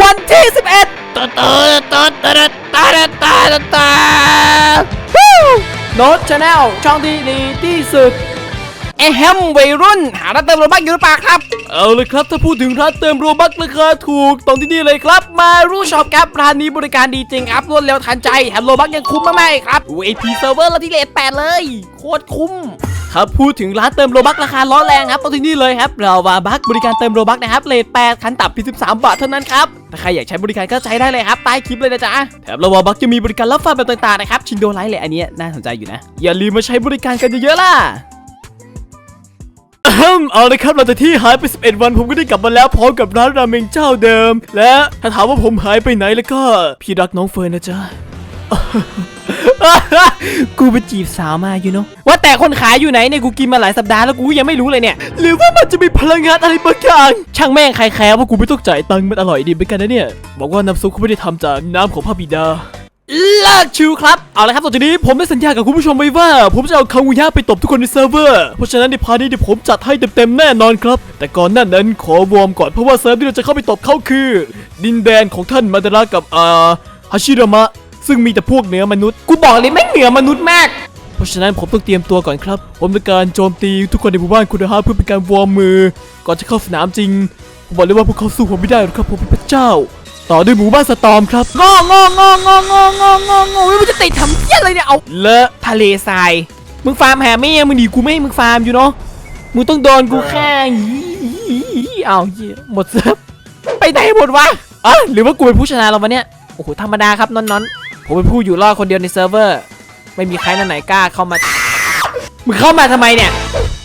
วันที่ 11ตัดตัดตัดตัดตัดตัดตัดโน้ตชาแนลช่องที่ดีที่สุดเอแฮมวัยรุ่น หาร้านเติมโรบัคอยู่หรือเปล่าครับ เอาเลยครับ ถ้าพูดถึงร้านเติมโรบัคราคาถูกตรงที่นี่เลยครับ มารู้ช็อปครับร้านนี้บริการดีจริงครับรวดเร็วทันใจแถมโรบัคยังคุ้มมากๆครับเวทีเซิร์ฟเวอร์ละที่เลทแปดเลย โคตรคุ้ม ครับพูดถึงร้านเติมโลบักราคาล้อแรงครับตรงที่นี่เลยครับเราวาบักบริการเติมโลบักนะครับเลทแปดคันต่ำเพียง13บาทเท่านั้นครับถ้าใครอยากใช้บริการก็ใช้ได้เลยครับใต้คลิปเลยนะจ๊ะแถมเราวาบักจะมีบริการรับฝากแบบต่างๆนะครับชิงโดไลท์เลยอันนี้น่าสนใจอยู่นะ อย่าลืมมาใช้บริการกันเยอะๆล่ะเอาเลยครับหลังจากที่หายไป 11 วันผมก็ได้กลับมาแล้วพร้อมกับร้านราเมงเจ้าเดิม และถ้าถามว่าผมหายไปไหนแล้วก็ พี่รักน้องเฟิร์นนะจ๊ะ กูไปจีบสาวมาอยู่เนาะว่าแต่คนขายอยู่ไหนเนี่ยกูกินมาหลายสัปดาห์แล้วกูยังไม่รู้เลยเนี่ย หรือว่ามันจะมีพลังงานอะไรบางอย่างช่างแม่งใครแคร์ว่ากูไม่ต้องจ่ายตังค์มันอร่อยดีเหมือนกันนะเนี่ย บอกว่าน้ำซุปเขาไม่ได้ทำจากน้ำของพระบิดาเลิกชิวครับ เอาละครับต่อจากนี้ผมได้สัญญากับคุณผู้ชมไว้ว่า ผมจะเอาคังวูย่าไปตบทุกคนในเซิร์ฟเวอร์ เพราะฉะนั้นในพาร์ทนี้เดี๋ยวผมจัดให้เต็มๆแน่นอนครับ แต่ก่อนหน้านั้นขอวอร์มก่อนเพราะว่าเซิร์ฟที่เราจะเข้าไปตบเขาคือ ดินแดนของท่านมาดาระกับอ่าฮาชิรามะ ซึ่งมีแต่พวกเหนือมนุษย์ กูบอกเลยไม่เหนือมนุษย์มาก เพราะฉะนั้นผมต้องเตรียมตัวก่อนครับ ผมต้องการโจมตีทุกคนในหมู่บ้านคุณภาเพื่อเป็นการวอร์มมือ ก่อนจะเข้าสนามจริง ผมบอกเลยว่าพวกเขาสู้ผมไม่ได้หรอกครับ ผมเป็นพระเจ้า ต่อด้วยหมู่บ้านสตอมครับ งองององององององอมันจะติดทำเพี้ยอะไรเนี่ย เอาเลอะทะเลทราย มึงฟาร์มแฮมี่มึงดีกูไม่ให้มึงฟาร์มอยู่เนาะ มึงต้องโดนกูแค่เอาเหี้ยหมดเซิร์ฟไปไหนหมดวะอะหรือว่ากูเป็นผู้ชนะเราวะเนี่ย โอ้โห ธรรมดาครับนอนนอนๆ ผมเป็นผู้อยู่รอดคนเดียวในเซิร์ฟเวอร์ ไม่มีใครนั่นไหนกล้าเข้ามา มึงเข้ามาทำไมเนี่ย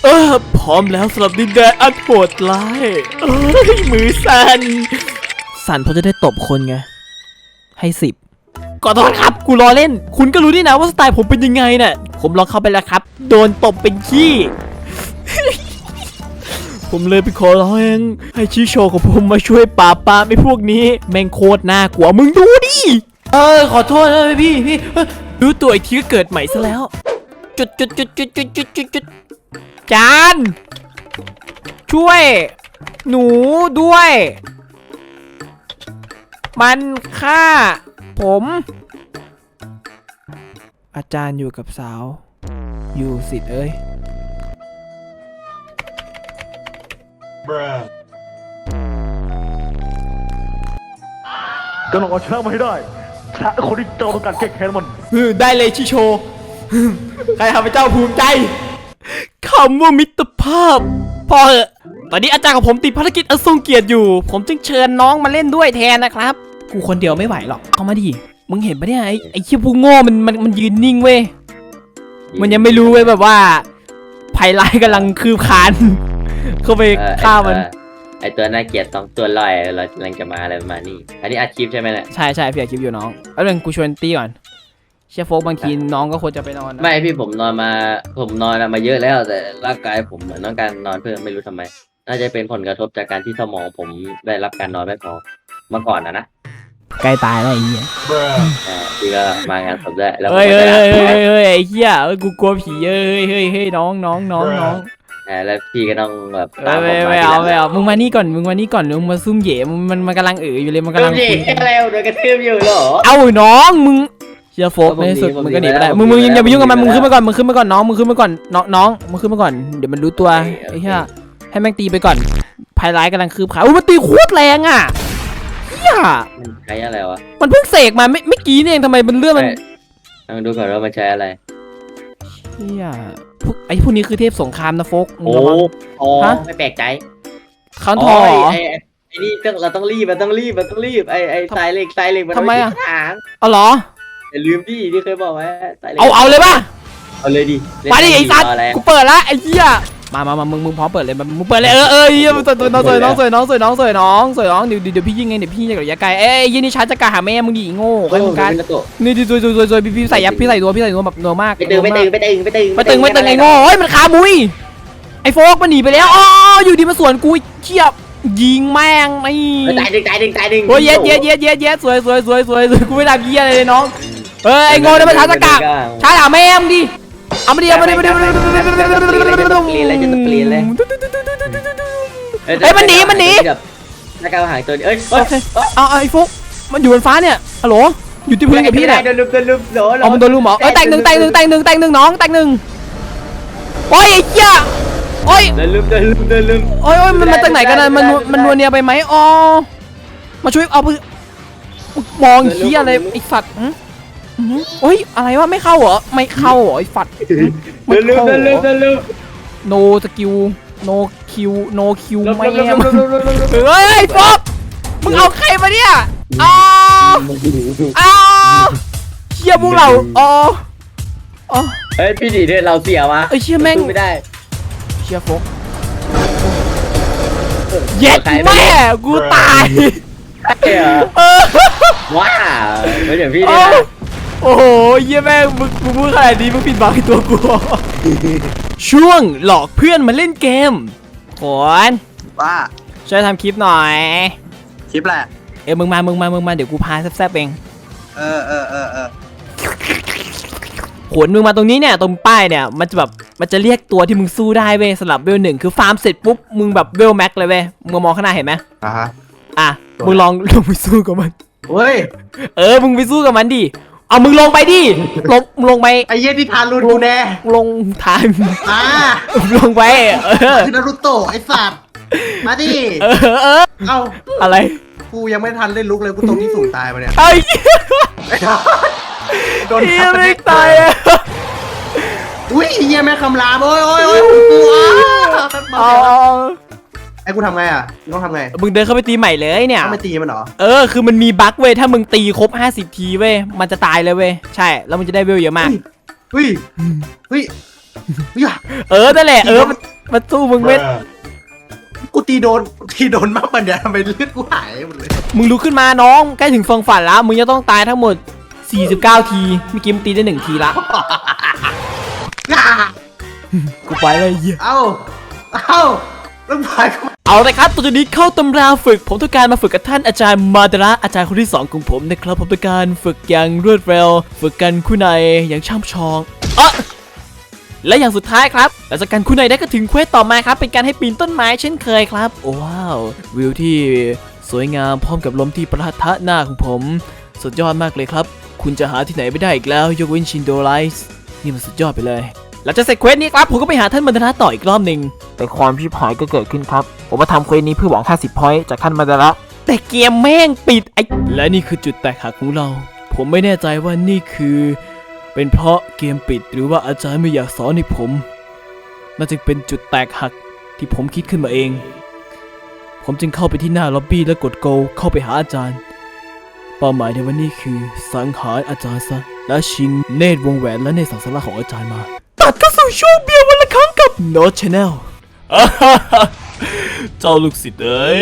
เออ พร้อมแล้วสำหรับดินแดนอันโหดร้ายเอ้ยมือสั่น สั่นเพราะจะได้ตบคนไง ให้สิบขอโทษครับ กูรอเล่น คุณก็รู้นี่นะว่าสไตล์ผมเป็นยังไงน่ะ ผมลองเข้าไปแล้วครับ โดนตบเป็นขี้ ผมเลยไปขอร้องให้ชิโชของผมมาช่วยปราบปรามไอ้พวกนี้ แม่งโคตรน่ากลัว มึงดูดิ เออขอโทษนะพี่พี่เอ้ยรู้ตัวอีกทีก็เกิดใหม่ซะแล้ว จุดจุดจุดจุดจุดจุดจุดจุดจาน ช่วย หนูด้วย มันฆ่า ผม อาจารย์อยู่กับสาว อยู่สิทธิ์เอ้ยก็ต้องเอาชนะมาให้ได้ ชนะคนที่เจ้าต้องการแก้แค้นมันได้เลยชิโช ใครทำให้เจ้าภูมิใจคำว่ามิตรภาพ พอเหอะ ตอนนี้อาจารย์ของผมติดภารกิจอันทรงเกียรติอยู่ ผมจึงเชิญน้องมาเล่นด้วยแทนนะครับ กูคนเดียวไม่ไหวหรอกเข้ามาดิ มึงเห็นปะเนี่ยไอ้ไอ้เขี้ยผู้โง่มันมันมันยืนนิ่งเว้ย มันยังไม่รู้เว้ยแบบว่าภัยร้ายกำลังคืบคลาน เข้าไปเออฆ่ามัน ไอตัวน่าเกลียดสองตัวลอยเรากำลังจะมาอะไรประมาณนี้ อันนี้อัดคลิปใช่ไหมเนี่ยใช่ใช่พี่อยากคลิปอยู่น้องเอาเรื่องกูชวนตีก่อนเชียโฟกบางทีน้องก็ควรจะไปนอนนะไม่พี่ผมนอนมาผมนอนมาเยอะแล้วแต่ร่างกายผมเหมือนต้องการนอนเพิ่มไม่รู้ทำไม น่าจะเป็นผลกระทบจากการที่สมองผมได้รับการนอนไม่พอเมื่อก่อนนะนะใกล้ตายแล้วไอ้เหี้ยเออพี่ก็มางานศพด้วยแล้วผมเฮ้ยก็เฮ้ยจะเฮ้ยเฮ้ยเฮ้ยไอ้เหี้ยเอ้ยกูกลัวผีเอ้ยเฮ้ยเฮ้ยน้องน้องน้องน้อง เออแล้วพี่ก็ต้องแบบเอ้ตามยผมไม่มาไม่ทีหเอาลังไม่เอามึงมานี่ก่อนมึงมานี่ก่อนมึงมาซุ่มเหย่มันมันมันกำลังเอ๋ออยู่เลยมันกำลังเริ่มคุดิยอะไรโดนกระทืบอยู่เหรอ เอาน้องมึงเชียโฟกผมในที่สุดผมมึงก็หนีไปได้ผมมึงมึงผมอย่าไปยุ่งกับมันผมมึงผมขึ้นมาก่อนมึงขึ้นมาก่อนน้องมึงขึ้นมาก่อนน้องน้องมึงขึ้นมาก่อนเดี๋ยวมันรู้ตัวโอเค ไอ้เหี้ยให้แม่งตีไปก่อนภัยร้ายกำลังคืบขาอุ้ยมันตีโคตรแรงอะเหี้ยมันใช้อะไรวะมันเพิ่งเสกมาไม่ไม่กี้นี่เองทำไมมันเลื่อนมันไม่ลองดูก่อนว่ามันใช้อะไร เฮียพวกไอ้พวกนี้คือเทพสงครามนะโฟกมึงโอ้ระวังโอ้ฮะ ไม่แปลกใจเขาทอเหรอไอ้ไอ้ไอ้นี่ต้องเราต้องรีบเราต้องรีบเราต้องรีบไอ้ไอ้สายเหล็กสายเหล็กมันทำไมอะเาว้ที่หางเอาเหรอ อย่าลืมดิที่เคยบอกไว้สายเหล็กเอาเอาเลยป่ะ เอาเลยดิมาดิไอ้สัตว์รออะไรกูเปิดละไอ้เหี้ย มามามามึงมึงพร้อมเปิดเลยมึงเปิดเลยเออเออเหี้ยสวยน้องสวยน้องสวยน้องสวยน้องสวยน้องสวยน้องเดี๋ยวเดี๋ยวพี่ยิงไงเดี๋ยวพี่ยิงกับยาไก่เอ้ยยี่นี่ชาร์จจะกาหาแม่มึงดิโง่โอ้ให้มึงการเป็นกระโตะนี่ดิสวยสวยสวยสวยพี่พี่ใส่ยับพี่ใส่ตัวพี่ใส่ตัวแบบนัวมากไปตึงไปตึงไปตึงไปตึงไม่ตึงไม่ตึงไอ้โง่เฮ้ยมันขามุยไอ้โฟกมันหนีไปแล้วอ๋ออยู่ดีมาสวนกูเชี่ยยิงแม่งไอ้เออตายดึงตายดึงตายดึงโอ้ยเย็ดเย็ดเย็ดเย็ดเย็ดสวยสวยสวยสวยสวยกูไม่ทำเยี่ยอะไรเลยน้องเฮ้ยไอ้โง่ได้มาชาร์จจะกาช้าหาแม่มดิ เอามาดิเอามาดิเอามาดิเอามาดิเปลี่ยนเลยจะเปลี่ยนเลยเฮ้ยมันหนีมันหนีแบบถ้าก้าวหางตัวเอ้ยเอ้โอยเคเอาเอาไอ้ฟุกมันอยู่บนฟ้าเนี่ยฮัลโหลอยู่ที่พื้นกับพี่เนี่ยโดนลุมโดนลุมโดนเอามันโดนลูกหมอเอ้ยแตกหนึ่งแตกหนึ่งแตกหนึ่งแตกหนึ่งน้องแตกหนึ่งโอ้ยไอ้เหี้ยโอ้ยโดนลุมโดนลุมโดนลุมโอ้ยโอ้ยมันมาจากไหนกันนะมันมันนัวเนียไปไหมอ๋อมาช่วยเอาไปมองเหี้ยอะไรไอ้ฝัด อื้อหือโอ้ย อะไรวะไม่เข้าเหรอ ไม่เข้าเหรอไอ้ฝัดโดนลุมโดนลุมโดนลุมโนสกิลโนคิวโนคิวลุมไม่ลุมลุมลุมลุมลุมลุมเฮ้ยไอ้ฟอกมึงเอาใครมาเนี่ยอ้าวอ้าวเชี่ยพวกเราอ๋ออ๋อเฮ้ยพี่ดีเนี่ยเราเสียวะเอ้ยเชี่ยแม่งสู้ไม่ได้เชี่ยฟกเย็ดแม่กูตายใช่เหรอเออว้าวไม่เดี๋ยวพี่โอ้เนี่ยนะ โอ้โหเยี่ยแม่งมึงมึงพูดขนาดนี้มึงผิดหวังในตัวกู ช่วงหลอกเพื่อนมาเล่นเกมขอนว่าช่วยทำคลิปหน่อย คลิปแหละ เอ้ยมึงมา มึงมา มึงมา เดี๋ยวกูพาแซ่บๆเอง เออเออเออเออขนมึงมาตรงนี้เนี่ย ตรงป้ายเนี่ย มันจะแบบ มันจะเรียกตัวที่มึงสู้ได้เว้ยสำหรับเวลหนึ่งคือฟาร์มเสร็จปุ๊บ มึงแบบเวลแม็กเลยเว้ย มึงมองข้างหน้าเห็นไหมอะฮะอะ มึงลองลงไปสู้กับมัน เฮ้ย เออ มึงไปสู้กับมันดิ เอามึงลงไปดิลงมึงลงไปไอ้เหี้ยที่ทานรุนกูแน่ลงทาง อ่าลงไป เออ คือนารุโตะไอ้สัตว์มาดิเออเออเอ้าอะไรกูยังไม่ทันเล่นลุกเลยกูตรงที่สูงตายมาเนี่ยไอ้โดนเหี้ยทับไม่ตายอะอุ้ยไอ้เหี้ยแม่คำรามโอ้ยโอ้ยโอ้ยกูอะเอาเอา ไอ้กูทำไงอะกูต้องทำไงมึงเดินเข้าไปตีใหม่เลยเนี่ย ต้องไปตีมันเหรอ เออ คือมันมีบั๊กเว้ย ถ้ามึงตีครบ 50 ทีเว้ย มันจะตายเลยเว้ย ใช่ แล้วมึงจะได้เวลเยอะมาก เฮ้ย เฮ้ย เฮ้ยอะเออ นั่นแหละ เออ มันมันสู้มึงเว้ย กูตีโดน ตีโดนมากมันเนี่ยทำไมเลือดกูหายหมดเลย มึงลุกขึ้นมาน้อง ใกล้ถึงฟังฝันแล้ว มึงจะต้องตายทั้งหมด 49 ที เมื่อกี้มึงตีได้หนึ่งทีละ กูไปเลยเหี้ย เอ้า เอ้า แล้วพายกูเอาละครับตอนนี้เข้าตำราฝึก ผมต้องการมาฝึกกับท่านอาจารย์มาดาระอาจารย์คนที่สองของผมนะครับผมต้องการฝึกอย่างรวดเร็ว ฝึกกันคู่ในอย่างช่ำชองอะและอย่างสุดท้ายครับหลังจากการคู่ในได้ก็ถึงเควสต่อมาครับ เป็นการให้ปีนต้นไม้เช่นเคยครับ โอ้ว้าว วิวที่สวยงามพร้อมกับลมที่ประทะหน้าของผม สุดยอดมากเลยครับ คุณจะหาที่ไหนไม่ได้อีกแล้ว ยกเว้นชินโดไลส์นี่มันสุดยอดไปเลย หลังจากเสร็จเควสนี้ครับผมก็ไปหาท่านมาดาระต่ออีกรอบหนึ่งแต่ความชิบหายก็เกิดขึ้นครับ ผมมาทำเควสนี้เพื่อหวัง50พอยต์จากท่านมาดาระแต่เกมแม่งปิดไอ้และนี่คือจุดแตกหักของเรา ผมไม่แน่ใจว่านี่คือ เป็นเพราะเกมปิดหรือว่าอาจารย์ไม่อยากสอนให้ผมน่าจะเป็นจุดแตกหักที่ผมคิดขึ้นมาเอง ผมจึงเข้าไปที่หน้าล็อบบี้และกดโกเข้าไปหาอาจารย์ เป้าหมายในวันนี้คือสังหารอาจารย์ซะและชิงเนตรวงแหวนและเนตรสังสาระของอาจารย์มา ตัดเข้าสู่ช่วงเบียร์วันละครั้งกับ No Channel เจ้าลูกศิษย์เอ๋ย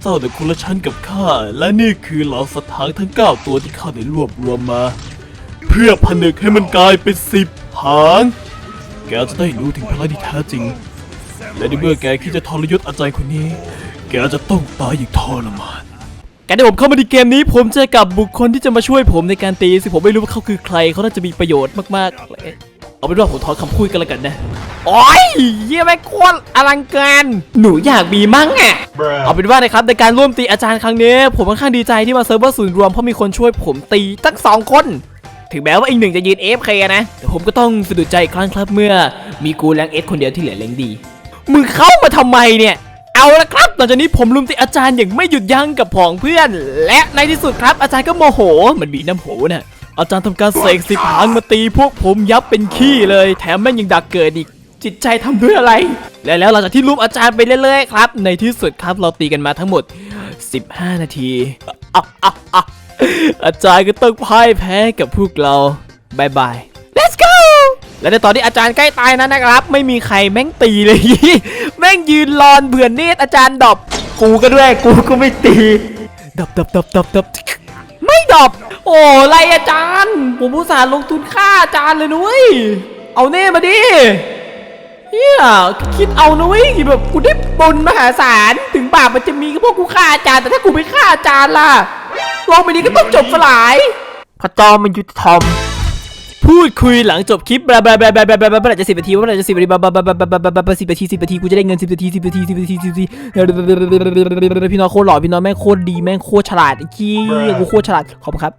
เจ้าเด็กคนละชั้นกับข้า และนี่คือเหล่าสถานทั้ง 9 ตัวที่ข้าได้รวบรวมมา เพื่อผนึกให้มันกลายเป็นสิบหาง แกจะได้รู้ถึงพลังที่แท้จริง และในเมื่อแกคิดจะทรยศอาจารย์คนนี้ แกจะต้องตายอย่างทรมานการที่ผมเข้ามาในเกมนี้ผมเจอกับบุคคลที่จะมาช่วยผมในการตีซึ่งผมไม่รู้ว่าเขาคือใครเขาน่าจะมีประโยชน์มากๆเลย เอาเป็นว่าผมถอนคำพูดกันแล้วกันนะ โอ้ยเยี่ยไม่งโคตรอลังการหนูอยากมีมั่งอะ เอาเป็นว่านะครับในการร่วมตีอาจารย์ครั้งนี้ผมค่อนข้างดีใจที่มาเซิร์ฟเวอร์ศูนย์รวมเพราะมีคนช่วยผมตีตั้งสองคน ถึงแม้ว่าอีกหนึ่งจะยืน AFK นะแต่ผมก็ต้องสะดุดใจอีกครั้งครับเมื่อมีกูแรงเอสคนเดียวที่เหลือแรงดีมึงเข้ามาทำไมเนี่ยเอาละครับหลังจากนี้ผมลุมตีอาจารย์อย่างไม่หยุดยั้งกับผองเพื่อน และในที่สุดครับอาจารย์ก็โมโห มันมีน้ำโหน่ะ อาจารย์ทำการเสกสิบหางมาตีพวกผมยับเป็นขี้เลย แถมแม่งยังดักเกิดอีก จิตใจทำด้วยอะไร และแล้วหลังจากที่ลุมอาจารย์ไปเรื่อยๆครับ ในที่สุดครับเราตีกันมาทั้งหมด 15 นาทีอะอะอะอาจารย์ก็ต้องพ่ายแพ้กับพวกเราบายบาย let's go และในตอนที่อาจารย์ใกล้ตายนั้นนะครับ ไม่มีใครแม่งตีเลย แม่งยืนรอนเบื่อเนตรอาจารย์ดอบกูก็ด้วย กูก็ไม่ตีดับดับดับดับดับไม่ดอบ โอ้ไรอาจารย์ ผมอุตส่าห์ลงทุนค่าอาจารย์เลยนุ้ย เอาเน่มาดิเฮียคิดเอานุ้ยแบบกูได้บุญมหาศาลถึงบาปมันจะมีก็เพราะกูฆ่าอาจารย์แต่ถ้ากูไม่ฆ่าอาจารย์ล่ะโลกใบนี้ก็ต้องจบสลายพระจ้ามันยุติธรรมพูดคุยหลังจบคลิปบลาบลาบลาบลาบลาบลาบลาจะสิบนาทีว่าจะสิบนาทีบลาบลาบลาบลาบลาบลาบลาสิบนาทีสิบนาทีกูจะได้เงินสิบนาทีสิบนาทีสิบนาทีสิบนาทีพี่น้อยโคตรหล่อพี่น้อยแม่งโคตรดีแม่งโคตรฉลาดไอ้ขี้กูโคตรฉลาดขอบคุณครับ